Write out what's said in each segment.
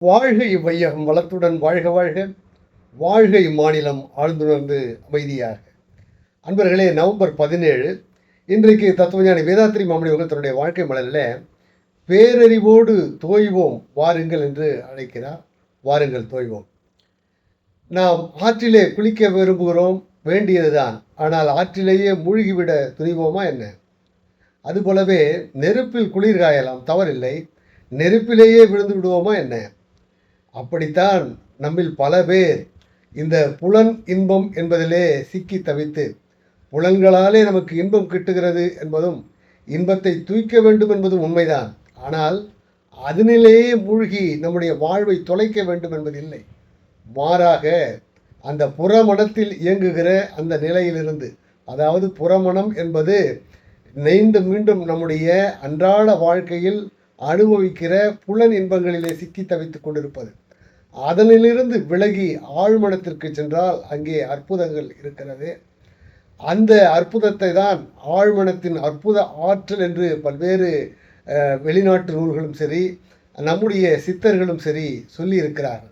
வாழ்க இவ்வையகம் வளத்துடன் வாழ்க வாழ்க. வாழ்க இம்மாநிலம் ஆழ்ந்துணர்ந்து அமைதியாக. அன்பர்களே நவம்பர் பதினேழு இன்றைக்கு தத்துவஞானி வேதாத்திரி மாமணி தன்னுடைய வாழ்க்கை மலரில் பேரறிவோடு தோய்வோம் வாருங்கள் என்று அழைக்கிறார். வாருங்கள் தோய்வோம். நாம் ஆற்றிலே குளிக்க விரும்புகிறோம் வேண்டியதுதான். ஆனால் ஆற்றிலேயே மூழ்கிவிட துணிவோமா என்ன? அதுபோலவே நெருப்பில் குளிர் காயலாம் தவறில்லை. நெருப்பிலேயே விழுந்து விடுவோமா என்ன? அப்படித்தான் நம்மில் பல பேர் இந்த புலன் இன்பம் என்பதிலே சிக்கி தவித்து புலன்களாலே நமக்கு இன்பம் கிட்டுகிறது என்பதும் இன்பத்தை தூய்க்க வேண்டும் என்பதும் உண்மைதான். ஆனால் அதனிலேயே மூழ்கி நம்முடைய வாழ்வை தொலைக்க வேண்டும் என்பதில்லை. மாறாக அந்த புறமணத்தில் இயங்குகிற அந்த நிலையிலிருந்து அதாவது புறமணம் என்பது மீண்டும் மீண்டும் நம்முடைய அன்றாட வாழ்க்கையில் அனுபவிக்கிற புலன் இன்பங்களிலே சிக்கி தவித்துக் கொண்டிருப்பது. அதனிலிருந்து விலகி ஆழ்மனத்திற்கு சென்றால் அங்கே அற்புதங்கள் இருக்கிறது. அந்த அற்புதத்தை தான் ஆழ்மனத்தின் அற்புத ஆற்றல் என்று பல்வேறு வெளிநாட்டு நூல்களும் சரி நம்முடைய சித்தர்களும் சரி சொல்லியிருக்கிறார்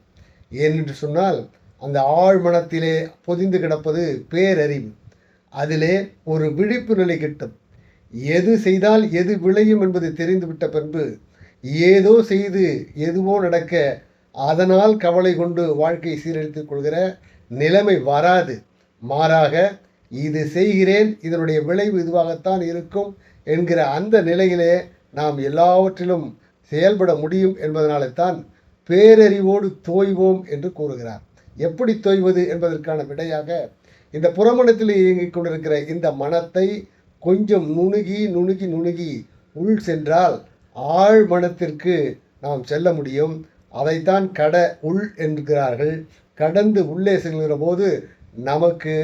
ஏனென்று சொன்னால் அந்த ஆழ்மனத்திலே பொதிந்து கிடப்பது பேரறிவு. அதிலே ஒரு விழிப்பு நிலை கிட்டும். எது செய்தால் எது விளையும் என்பது தெரிந்துவிட்ட பின்பு ஏதோ செய்து எதுவோ நடக்க அதனால் கவலை கொண்டு வாழ்க்கை சீரழித்துக் கொள்கிற நிலைமை வராது. மாறாக இது செய்கிறேன் இதனுடைய விளைவு இதுவாகத்தான் இருக்கும் என்கிற அந்த நிலையிலே நாம் எல்லாவற்றிலும் செயல்பட முடியும் என்பதனாலே தான் பேரறிவோடு தோய்வோம் என்று கூறுகிறார். எப்படி தோய்வது என்பதற்கான விடையாக இந்த புறமணத்தில் இயங்கிக் கொண்டிருக்கிற இந்த மனத்தை கொஞ்சம் நுணுகி நுணுகி நுணுகி உள் சென்றால் ஆழ் மனத்திற்கு நாம் செல்ல முடியும். அதைத்தான் கட உள் என்கிறார்கள். கடந்து உள்ளே செல்கிற போது நமக்கு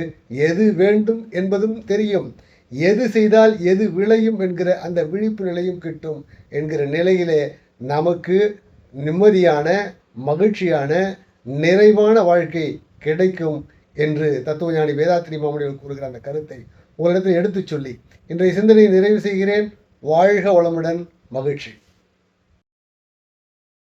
எது வேண்டும் என்பதும் தெரியும். எது செய்தால் எது விளையும் என்கிற அந்த விழிப்பு நிலையும் கிட்டும் என்கிற நிலையிலே நமக்கு நிம்மதியான மகிழ்ச்சியான நிறைவான வாழ்க்கை கிடைக்கும் என்று தத்துவஞானி வேதாத்திரி மாமணிகள் கூறுகிற அந்த கருத்தை உங்களிடத்தில் எடுத்துச் சொல்லி இன்றைய சிந்தனையை நிறைவு செய்கிறேன். வாழ்க வளமுடன் மகிழ்ச்சி.